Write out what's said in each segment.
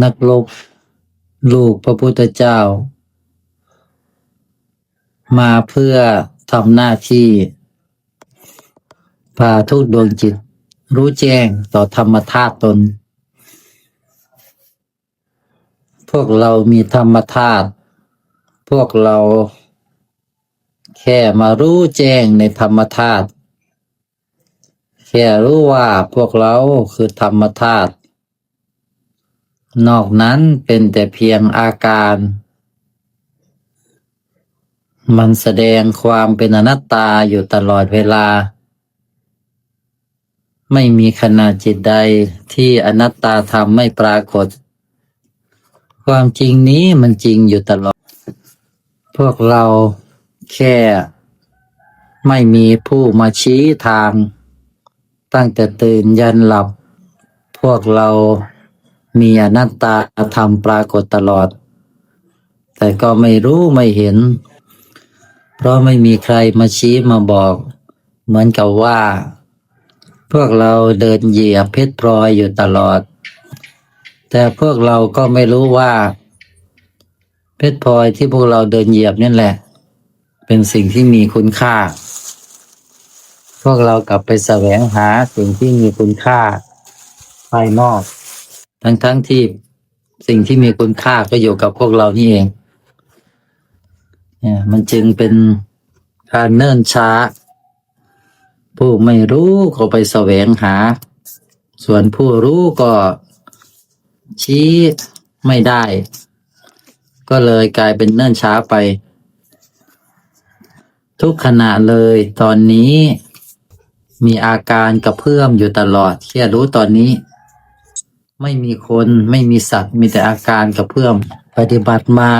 นักรบลูกพระพุทธเจ้า มาเพื่อทำหน้าที่พาทุกดวงจิต รู้แจ้งต่อธรรมธาตุตน พวกเรามีธรรมธาตุพวกเราแค่มารู้แจ้งในธรรมธาตุแค่รู้ว่าพวกเราคือธรรมธาตุ นอกนั้นเป็นแต่เพียงอาการ มันแสดงความเป็นอนัตตาอยู่ตลอดเวลา ไม่มีขณะจิตใดที่อนัตตาธรรมไม่ปรากฏ ความจริงนี้มันจริงอยู่ตลอด พวกเราแค่ ไม่มีผู้มาชี้ทาง ตั้งแต่ตื่นยันหลับ พวกเรา มีอนัตตาธรรมปรากฏตลอด แต่ก็ไม่รู้ไม่เห็น เพราะไม่มีใครมาชี้มาบอก เหมือนกับว่า พวกเราเดินเหยียบเพชรพลอยอยู่ตลอด แต่พวกเราก็ไม่รู้ว่า เพชรพลอยที่พวกเราเดินเหยียบนั่นแหละ เป็นสิ่งที่มีคุณค่า พวกเรากลับไปแสวงหาสิ่งที่มีคุณค่าภายนอก ทั้งๆทที่สิ่งที่มีคุณค่าก็อยู่กับพวกเรานี่เอง เนี่ย มันจึงเป็นการเนิ่นช้า ผู้ไม่รู้ก็ไปแสวงหา ส่วนผู้รู้ก็ชี้ไม่ได้ ก็เลยกลายเป็นเนิ่นช้าไป ทุกขณะเลยตอนนี้มีอาการกระเพื่อมอยู่ตลอดแค่รู้ตอนนี้ ไม่มีคนไม่มีสัตว์มีแต่อาการกระเพื่อมปฏิบัติมา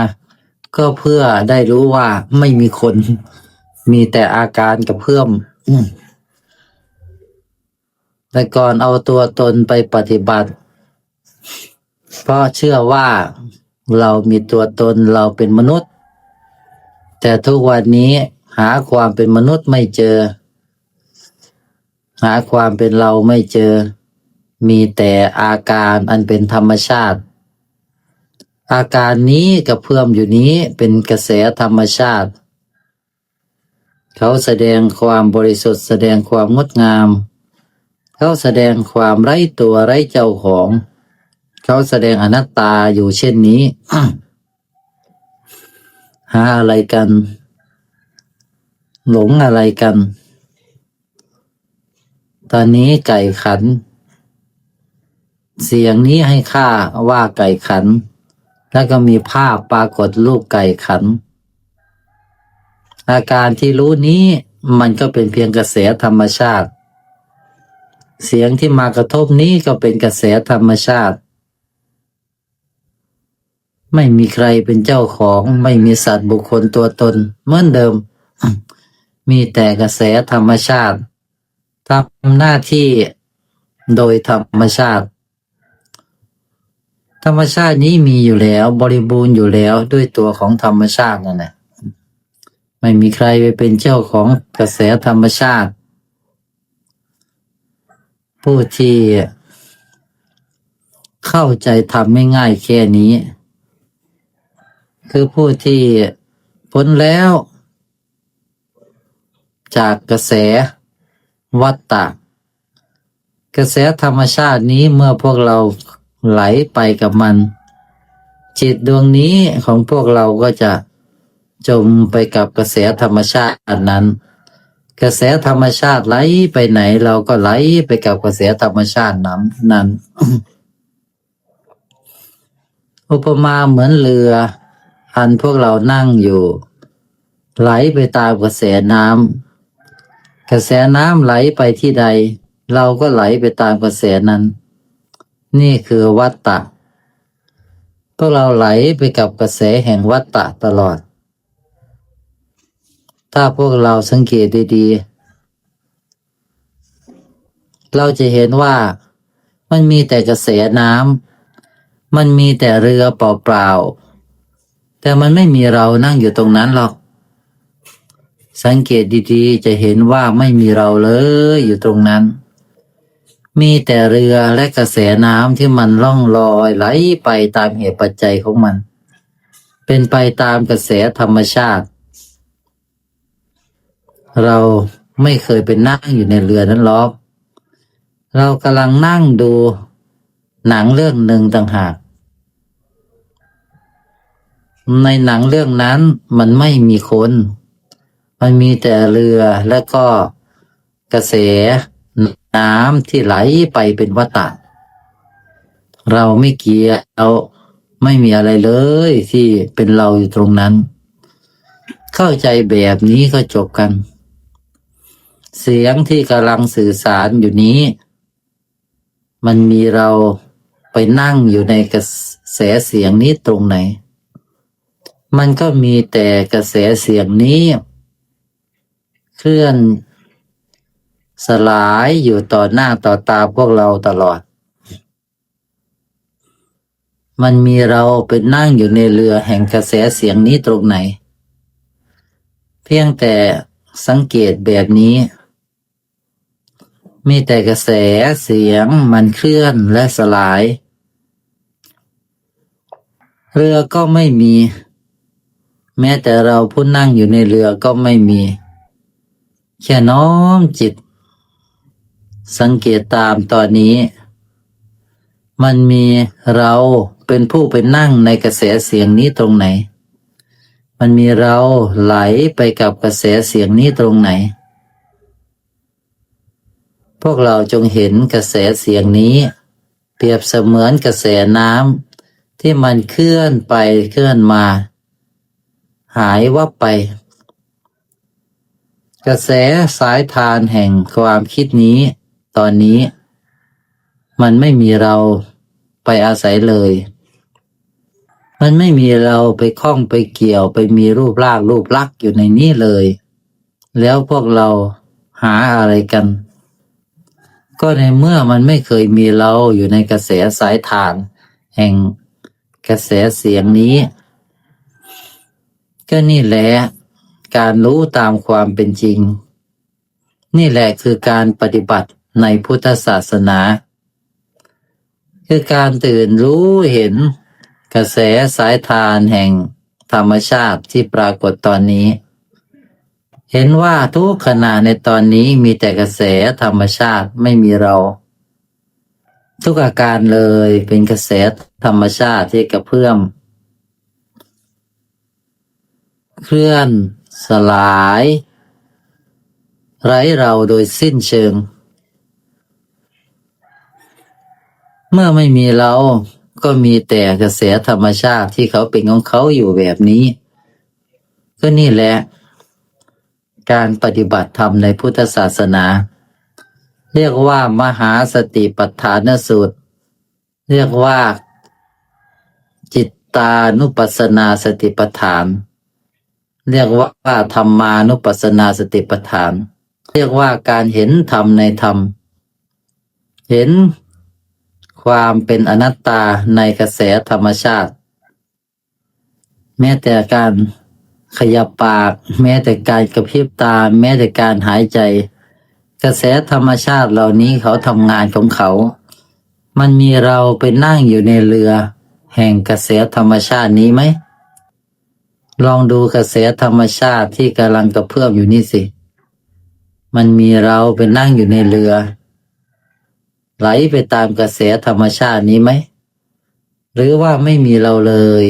ก็เพื่อได้รู้ว่าไม่มีคน มีแต่อาการกระเพื่อมแต่ก่อนเอาตัวตนไปปฏิบัติ เพราะเชื่อว่าเรามีตัวตนเราเป็นมนุษย์ แต่ทุกวันนี้หาความเป็นมนุษย์ไม่เจอ หาความเป็นเราไม่เจอ มีแต่อาการอันเป็นธรรมชาติ อาการนี้กับเพื่อมอยู่นี้เป็นกระแสธรรมชาติ เขาแสดงความบริสุทธิ์แสดงความงดงาม เขาแสดงความไร้ตัวไร้เจ้าของ เขาแสดงอนัตตาอยู่เช่นนี้ หาอะไรกัน หลงอะไรกัน ตอนนี้ไก่ขัน เสียงนี้ให้ค่าว่าไก่ขัน แล้วก็มีภาพปรากฏรูปไก่ขัน อาการที่รู้นี้มันก็เป็นเพียงกระแสธรรมชาติ เสียงที่มากระทบนี้ก็เป็นกระแสธรรมชาติ ไม่มีใครเป็นเจ้าของ ไม่มีสัตว์บุคคลตัวตน เหมือนเดิม มีแต่กระแสธรรมชาติทำหน้าที่โดยธรรมชาติ ธรรมชาตินี้มีอยู่แล้ว บริบูรณ์อยู่แล้วด้วยตัวของธรรมชาตินั่นแหละไม่มีใครไปเป็นเจ้าของกระแสธรรมชาติ ผู้ที่เข้าใจทำไม่ง่ายแค่นี้ คือผู้ที่พ้นแล้ว จากกระแสวัฏฏะกระแสธรรมชาตินี้เมื่อพวกเรา ไหลไปกับมัน จิตดวงนี้ของพวกเราก็จะจมไปกับกระแสธรรมชาตินั้น กระแสธรรมชาติไหลไปไหน เราก็ไหลไปกับกระแสธรรมชาตินั้นนั้น อุปมาเหมือนเรืออันพวกเรานั่งอยู่ ไหลไปตามกระแสน้ำกระแสน้ำไหลไปที่ใด เราก็ไหลไปตามกระแสนั้น นี่คือวัตตะ พวกเราไหลไปกับกระแสแห่งวัตตะตลอด ถ้าพวกเราสังเกตดีๆ เราจะเห็นว่ามันมีแต่กระแสน้ำ มันมีแต่เรือเปล่าๆ แต่มันไม่มีเรานั่งอยู่ตรงนั้นหรอก สังเกตดีๆ จะเห็นว่าไม่มีเราเลยอยู่ตรงนั้น มีแต่เรือและกระแสน้ำที่มันล่องลอยไหลไปตามเหตุปัจจัยของมัน เป็นไปตามกระแสธรรมชาติ เราไม่เคยไปนั่งอยู่ในเรือนั้นหรอก เรากำลังนั่งดูหนังเรื่องหนึ่งต่างหาก ในหนังเรื่องนั้นมันไม่มีคน มันมีแต่เรือและก็กระแส น้ำที่ไหลไปเป็นวัฏฏะเราไม่เกี่ยวเราไม่มีอะไรเลยที่เป็นเราอยู่ตรงนั้น เข้าใจแบบนี้ก็จบกัน เสียงที่กำลังสื่อสารอยู่นี้ มันมีเราไปนั่งอยู่ในกระแสเสียงนี้ตรงไหน มันก็มีแต่กระแสเสียงนี้ เคลื่อน สลายอยู่ต่อหน้าต่อตาพวกเราตลอด มันมีเราไปนั่งอยู่ในเรือแห่งกระแสเสียงนี้ตรงไหน เพียงแต่สังเกตแบบนี้ มีแต่กระแสเสียงมันเคลื่อนและสลาย เรือก็ไม่มี แม้แต่เราผู้นั่งอยู่ในเรือก็ไม่มี แค่น้อมจิต สังเกตตามตอนนี้ มันมีเราเป็นผู้ไปนั่งในกระแสเสียงนี้ตรงไหน มันมีเราไหลไปกับกระแสเสียงนี้ตรงไหน พวกเราจงเห็นกระแสเสียงนี้ เปรียบเสมือนกระแสน้ำที่มันเคลื่อนไปเคลื่อนมา หายวับไป กระแสสายทานแห่งความคิดนี้ ตอนนี้ มันไม่มีเราไปอาศัยเลย มันไม่มีเราไปคล้องไปเกี่ยวไปมีรูปร่างรูปลักษ์อยู่ในนี้เลย แล้วพวกเราหาอะไรกัน ก็ในเมื่อมันไม่เคยมีเราอยู่ในกระแสสายทาน แห่งกระแสเสียงนี้ ก็นี่แหละการรู้ตามความเป็นจริง นี่แหละคือการปฏิบัติ ในพุทธศาสนา คือการตื่นรู้เห็นกระแสสายทานแห่งธรรมชาติที่ปรากฏตอนนี้ เห็นว่าทุกขณะในตอนนี้มีแต่กระแสธรรมชาติไม่มีเรา ทุกอาการเลยเป็นกระแสธรรมชาติที่กระเพื่อม เคลื่อนสลาย ไร้เราโดยสิ้นเชิง เมื่อไม่มีเราก็มีแต่กระแสธรรมชาติที่เขาเป็นของเขาอยู่แบบนี้ ก็นี่แหละ การปฏิบัติธรรมในพุทธศาสนา เรียกว่ามหาสติปัฏฐานสูตร เรียกว่า จิตตานุปัสสนาสติปัฏฐาน เรียกว่าธรรมานุปัสสนาสติปัฏฐาน เรียกว่าการเห็นธรรมในธรรม เห็น ความเป็นอนัตตาในกระแสธรรมชาติ แม้แต่การขยับปาก แม้แต่การกระพริบตา แม้แต่การหายใจ กระแสธรรมชาติเหล่านี้เขาทำงานของเขา มันมีเราไปนั่งอยู่ในเรือ แห่งกระแสธรรมชาตินี้ไหม ลองดูกระแสธรรมชาติที่กำลังกระเพื่อมอยู่นี่สิ มันมีเราไปนั่งอยู่ในเรือ ไหลไปตามกระแสธรรมชาตินี้ไหม หรือว่าไม่มีเราเลย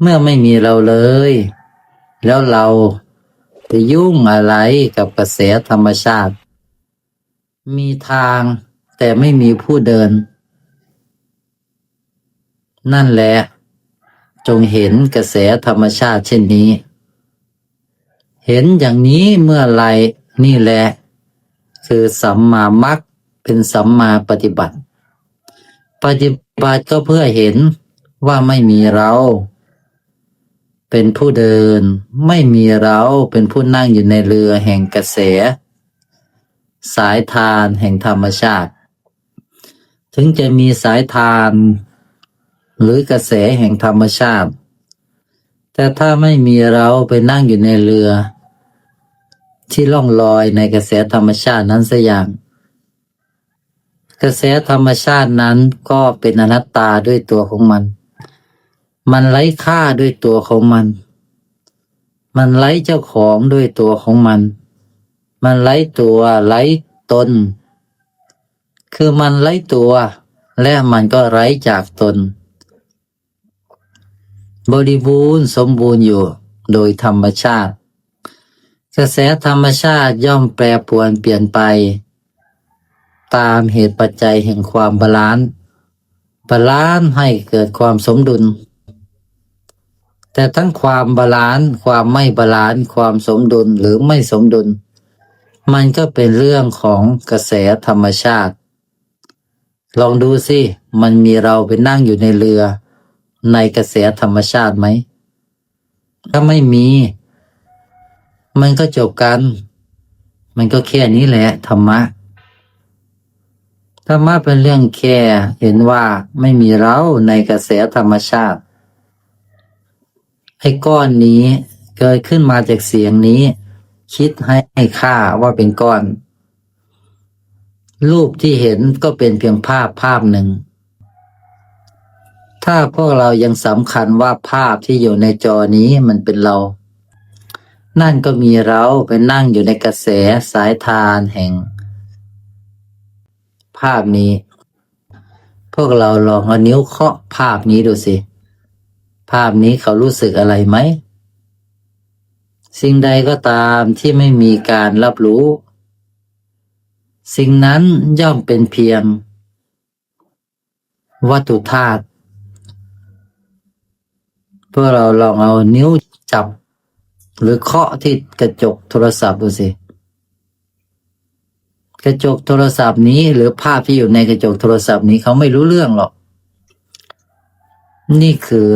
เมื่อไม่มีเราเลย แล้วเราจะยุ่งอะไรกับกระแสธรรมชาติ มีทางแต่ไม่มีผู้เดิน นั่นแหละ จงเห็นกระแสธรรมชาติเช่นนี้ เห็นอย่างนี้เมื่อไหรนี่แหละ คือสัมมามัคเป็นสัมมาปฏิบัติ ปฏิบัติก็เพื่อเห็นว่าไม่มีเรา เป็นผู้เดิน ไม่มีเราเป็นผู้นั่งอยู่ในเรือแห่งกระแส สายทานแห่งธรรมชาติ ถึงจะมีสายทาน หรือกระแสแห่งธรรมชาติ แต่ถ้าไม่มีเราไปนั่งอยู่ในเรือ ที่ล่องลอยในกระแสธรรมชาตินั้นสักอย่าง กระแสธรรมชาตินั้นก็เป็นอนัตตาด้วยตัวของมัน มันไร้ค่าด้วยตัวของมัน มันไร้เจ้าของด้วยตัวของมัน มันไร้ตัวไร้ตน คือมันไร้ตัว และมันก็ไร้จากตน บริบูรณ์สมบูรณ์อยู่โดยธรรมชาติ กระแสธรรมชาติย่อมแปรปรวนเปลี่ยนไป ตามเหตุปัจจัยแห่งความบาลานซ์บาลานซ์ให้เกิดความสมดุล แต่ทั้งความบาลานซ์ความไม่บาลานซ์ความสมดุลหรือไม่สมดุล มันก็เป็นเรื่องของกระแสธรรมชาติ ลองดูสิ มันมีเราไปนั่งอยู่ในเรือ ในกระแสธรรมชาติไหม ถ้าไม่มี มันก็จบกัน มันก็แค่นี้แหละธรรมะ ธรรมะเป็นเรื่องแค่เห็นว่าไม่มีเราในกระแสธรรมชาติไอ้ก้อนนี้เกิดขึ้นมาจากเสียงนี้ คิดให้ให้ค่าว่าเป็นก้อน รูปที่เห็นก็เป็นเพียงภาพภาพหนึ่ง ถ้าพวกเรายังสำคัญว่าภาพที่อยู่ในจอนี้มันเป็นเรา นั่นก็มีเราไปนั่งอยู่ในกระแสสายทานแห่ง ภาพนี้ พวกเราลองเอานิ้วเคาะภาพนี้ดูสิ ภาพนี้เขารู้สึกอะไรไหม สิ่งใดก็ตามที่ไม่มีการรับรู้ สิ่งนั้นย่อมเป็นเพียง วัตถุธาตุพวกเราลองเอานิ้วจับ หรือเคาะที่กระจกโทรศัพท์ดูสิ กระจกโทรศัพท์นี้ หรือภาพที่อยู่ในกระจกโทรศัพท์นี้เขาไม่รู้เรื่องหรอก นี่คือ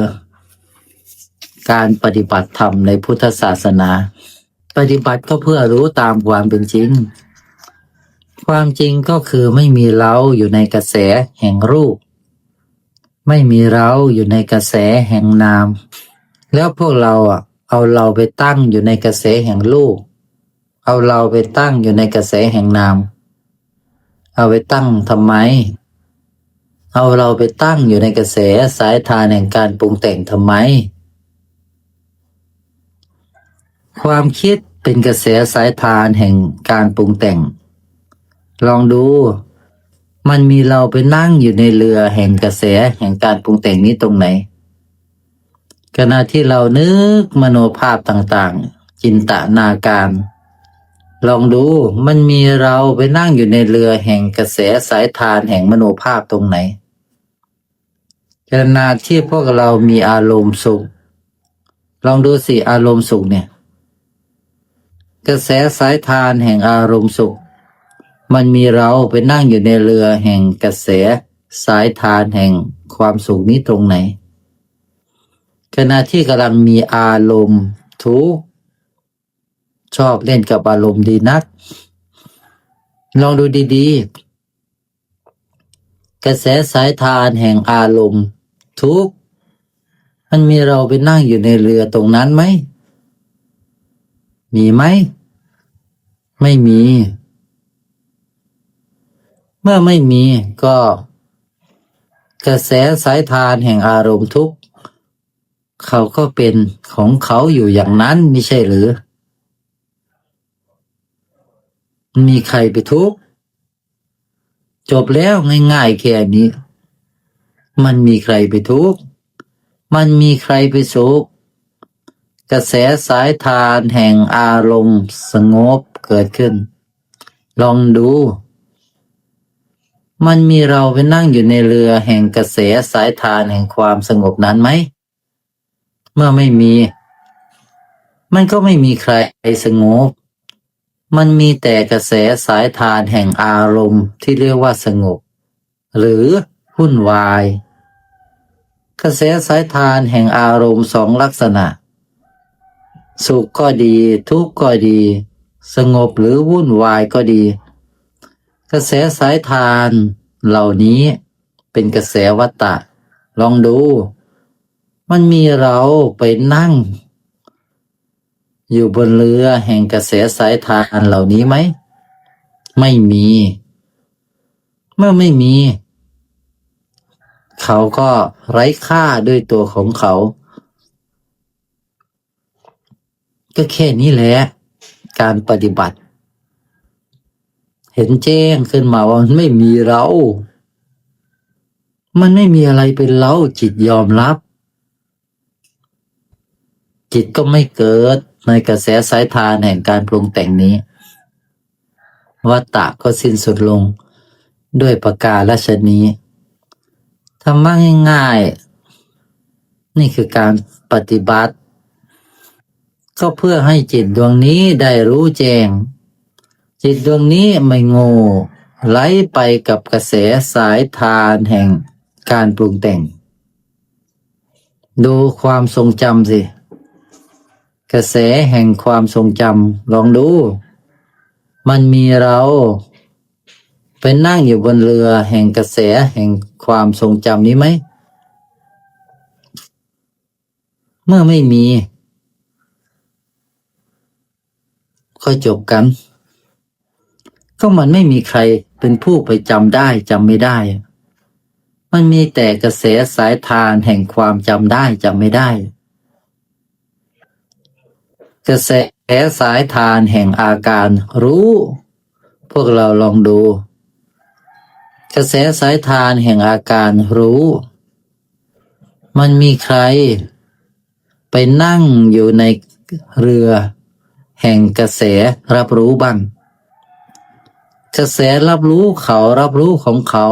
การปฏิบัติธรรมในพุทธศาสนา ปฏิบัติก็เพื่อรู้ตามความเป็นจริง ความจริงก็คือไม่มีเราอยู่ในกระแสแห่งรูป ไม่มีเราอยู่ในกระแสแห่งนาม แล้วพวกเราอะ เอาเราไปตั้งอยู่ในกระแสแห่งรูป เอาเราไปตั้งอยู่ในกระแสแห่งนาม เอาไปตั้งทำไม เอาเราไปตั้งอยู่ในกระแสสายทานแห่งการปรุงแต่งทำไม ความคิดเป็นกระแสสายทานแห่งการปรุงแต่ง ลองดู มันมีเราไปนั่งอยู่ในเรือแห่งกระแสแห่งการปรุงแต่งนี้ตรงไหน ขณะที่เรานึกมโนภาพต่างๆ จินตนาการ ลองดูมันมีเราไปนั่งอยู่ในเรือแห่งกระแสสายทานแห่งมโนภาพตรงไหนขณะที่พวกเรามีอารมณ์สุข ลองดูสิอารมณ์สุขเนี่ย กระแสสายทานแห่งอารมณ์สุข มันมีเราไปนั่งอยู่ในเรือแห่งกระแสสายทานแห่งความสุขนี้ตรงไหน ขณะที่กำลังมีอารมณ์ทุกข์ชอบเล่นกับอารมณ์ดีนัก ลองดูดีๆ กระแสสายทานแห่งอารมณ์ทุกข์มันมีเราไปนั่งอยู่ในเรือตรงนั้นไหม มีไหม ไม่มี เมื่อไม่มีก็ กระแสสายทานแห่งอารมณ์ทุกข์ เขาก็เป็นของเขาอยู่อย่างนั้นไม่ใช่หรือ มีใครไปทุกข์จบแล้วง่ายๆแค่นี้ มันมีใครไปทุกข์มันมีใครไปสุขกระแสสายทานแห่งอารมณ์สงบเกิดขึ้น ลองดู มันมีเราไปนั่งอยู่ในเรือแห่งกระแสสายทานแห่งความสงบนั้นไหม เมื่อไม่มี มันก็ไม่มีใครสงบ มันมีแต่กระแสสายทานแห่งอารมณ์ที่เรียกว่าสงบ หรือวุ่นวาย กระแสสายทานแห่งอารมณ์สองลักษณะ สุขก็ดี ทุกข์ก็ดี สงบหรือวุ่นวายก็ดี กระแสสายทานเหล่านี้เป็นกระแสวัตตะ ลองดู มันมีเราไปนั่ง อยู่บนเรือแห่งกระแสสายทานเหล่านี้ไหม ไม่มี เมื่อไม่มี เขาก็ไร้ค่าด้วยตัวของเขา ก็แค่นี้แหละ การปฏิบัติ เห็นแจ้งขึ้นมาว่ามันไม่มีเรา มันไม่มีอะไรเป็นเราจิตยอมรับ จิตก็ไม่เกิดในกระแสสายทานแห่งการปรุงแต่งนี้วัตตะก็สิ้นสุดลงด้วยประกาศชนี้ธรรมะง่ายๆ นี่คือการปฏิบัติ ก็เพื่อให้จิตดวงนี้ได้รู้แจ้ง จิตดวงนี้ไม่โง่ไหลไปกับกระแสสายทานแห่งการปรุงแต่ง ดูความทรงจำสิ กระแสแห่งความทรงจำลองดู มันมีเราไปนั่งอยู่บนเรือแห่งกระแสแห่งความทรงจำนี้ไหม เมื่อไม่มีก็จบกัน ก็มันไม่มีใครเป็นผู้ไปจำได้จำไม่ได้ มันมีแต่กระแสสายทานแห่งความจำได้จำไม่ได้ กระแสสายทานแห่งอาการรู้ พวกเราลองดู กระแสสายทานแห่งอาการรู้ มันมีใคร ไปนั่งอยู่ในเรือ แห่งกระแสรับรู้บ้างกระแสรับรู้เขารับรู้ของเขา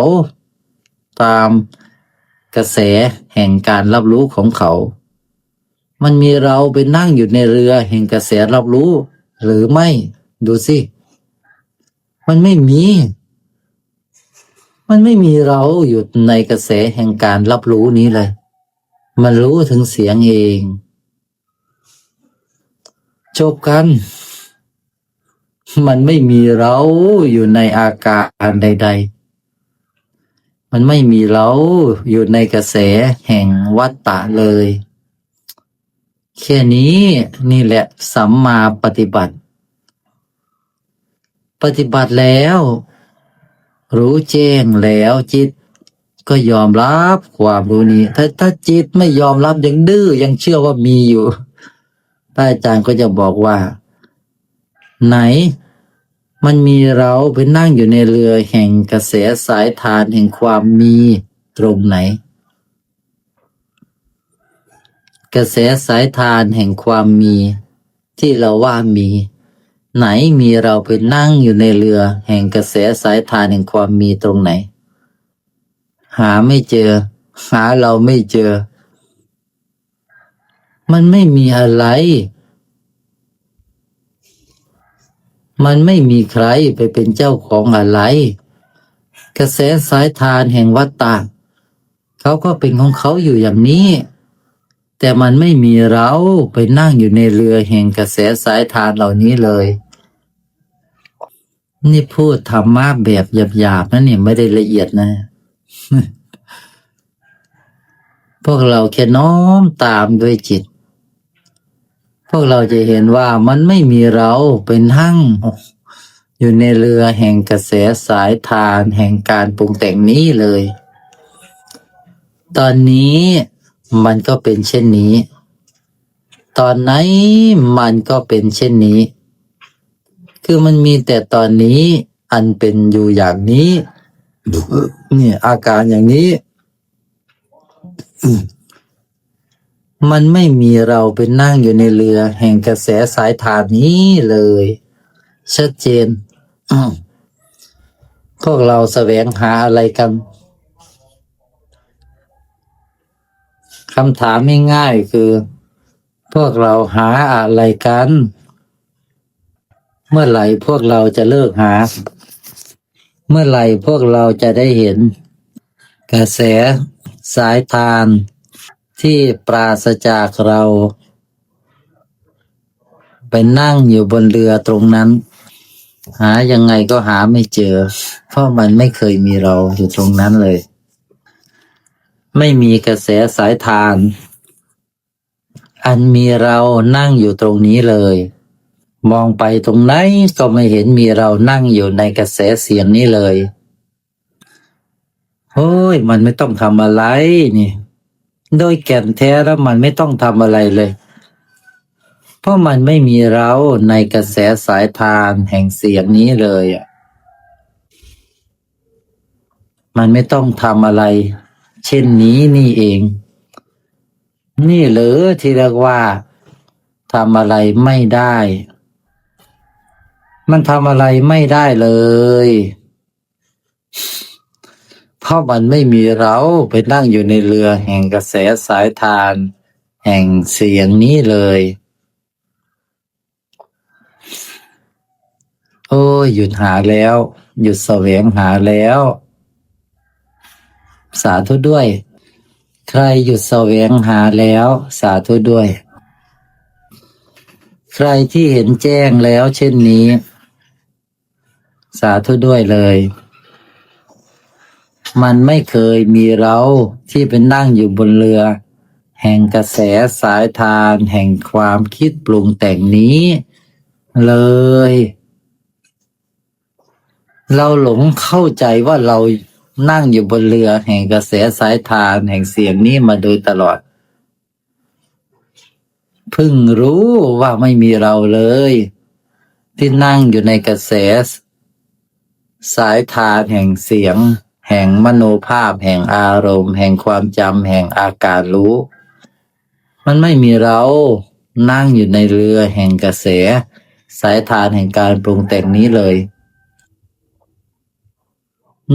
ตามกระแสแห่งการรับรู้ของเขา มันมีเราไปนั่งอยู่ในเรือแห่งกระแสรับรู้ หรือไม่ดูสิ มันไม่มี มันไม่มีเราอยู่ในกระแสแห่งการรับรู้นี้เลย มันรู้ถึงเสียงเอง จบกัน มันไม่มีเราอยู่ในอาการใด ๆมันไม่มีเราอยู่ในกระแสแห่งวัฏฏะเลย แค่นี้นี่แหละสัมมาปฏิบัติ ปฏิบัติแล้ว รู้แจ้งแล้วจิต ก็ยอมรับความรู้นี้ ถ้าถ้าจิตไม่ยอมรับยังดื้อยังเชื่อว่ามีอยู่พระอาจารย์ก็จะบอกว่า ไหน มันมีเราไปนั่งอยู่ในเรือแห่งกระแสสายทานแห่งความมีตรงไหน กระแสสายทานแห่งความมี ที่เราว่ามี ไหนมีเราไปนั่งอยู่ในเรือ แห่งกระแสสายทานแห่งความมีตรงไหน หาไม่เจอ หาเราไม่เจอ มันไม่มีอะไร มันไม่มีใครไปเป็นเจ้าของอะไร กระแสสายทานแห่งวัฏฏะเขาก็เป็นของเขาอยู่อย่างนี้ แต่มันไม่มีเราไปนั่งอยู่ในเรือแห่งกระแสสายทานเหล่านี้เลย นี่พูดธรรมะแบบหยาบๆนะเนี่ยไม่ได้ละเอียดนะ พวกเราแค่น้อมตามด้วยจิต พวกเราจะเห็นว่ามันไม่มีเราไปนั่งอยู่ในเรือแห่งกระแสสายทานแห่งการปรุงแต่งนี้เลย ตอนนี้ มันก็เป็นเช่นนี้ ตอนไหนมันก็เป็นเช่นนี้ คือมันมีแต่ตอนนี้อันเป็นอยู่อย่างนี้เนี่ยอาการอย่างนี้ มันไม่มีเราไปนั่งอยู่ในเรือ แห่งกระแสสายทานนี้เลย ชัดเจนพวกเราแสวงหาอะไรกัน คำถามง่ายๆคือ พวกเราหาอะไรกัน เมื่อไหร่พวกเราจะเลิกหา เมื่อไหร่พวกเราจะได้เห็น กระแสสายทานที่ปราศจากเรา ไปนั่งอยู่บนเรือตรงนั้น หายังไงก็หาไม่เจอ เพราะมันไม่เคยมีเราอยู่ตรงนั้นเลย ไม่มีกระแสสายทาน อันมีเรานั่งอยู่ตรงนี้เลย มองไปตรงไหนก็ไม่เห็นมีเรานั่งอยู่ในกระแสเสียงนี้เลยโอ้ยมันไม่ต้องทำอะไรนี่ โดยแก่นแท้แล้วมันไม่ต้องทำอะไรเลย เพราะมันไม่มีเราในกระแสสายทานแห่งเสียงนี้เลยอะ มันไม่ต้องทำอะไร เช่นนี้นี่เอง นี่หรือที่เรียกว่าทำอะไรไม่ได้ มันทำอะไรไม่ได้เลย เพราะมันไม่มีเราไปนั่งอยู่ในเรือแห่งกระแสสายทาน แห่งเสียงนี้เลย โอ้ยหยุดหาแล้ว หยุดแสวงหาแล้ว สาธุด้วย ใครหยุดแสวงหาแล้ว สาธุด้วย ใครที่เห็นแจ้งแล้ว เช่นนี้ สาธุด้วยเลย มันไม่เคยมีเราที่เป็นนั่งอยู่บนเรือ แห่งกระแสสายทาน แห่งความคิดปรุงแต่งนี้ เลยเราหลงเข้าใจว่าเรา นั่งอยู่บนเรือแห่งกระแสสายทานแห่งเสียงนี้มาโดยตลอด เพิ่งรู้ว่าไม่มีเราเลย ที่นั่งอยู่ในกระแส สายทานแห่งเสียง แห่งมโนภาพ แห่งอารมณ์ แห่งความจำแห่งอาการรู้ มันไม่มีเรานั่งอยู่ในเรือแห่งกระแส สายทานแห่งการปรุงแต่งนี้เลย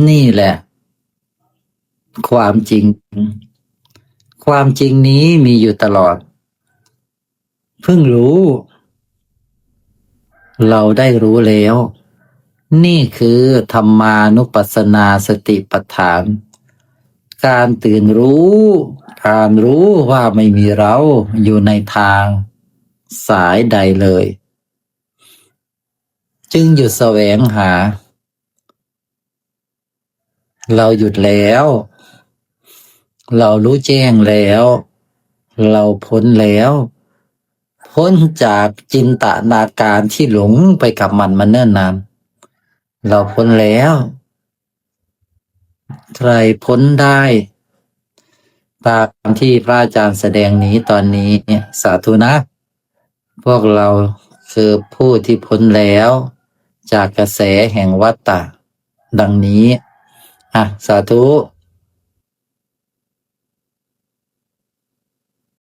นี่แหละ ความจริง ความจริงนี้มีอยู่ตลอด เพิ่งรู้ เราได้รู้แล้ว นี่คือธรรมานุปัสสนาสติปัฏฐาน การตื่นรู้ การรู้ว่าไม่มีเราอยู่ในทางสายใดเลย จึงหยุดแสวงหา เราหยุดแล้ว เรารู้แจ้งแล้ว เราพ้นแล้ว พ้นจากจินตนาการที่หลงไปกับมันมาเนิ่นนานเราพ้นแล้ว ใครพ้นได้ตามที่พระอาจารย์แสดงนี้ตอนนี้สาธุนะ พวกเราคือผู้ที่พ้นแล้ว จากกระแสแห่งวัฏฏะดังนี้ อะ สาธุ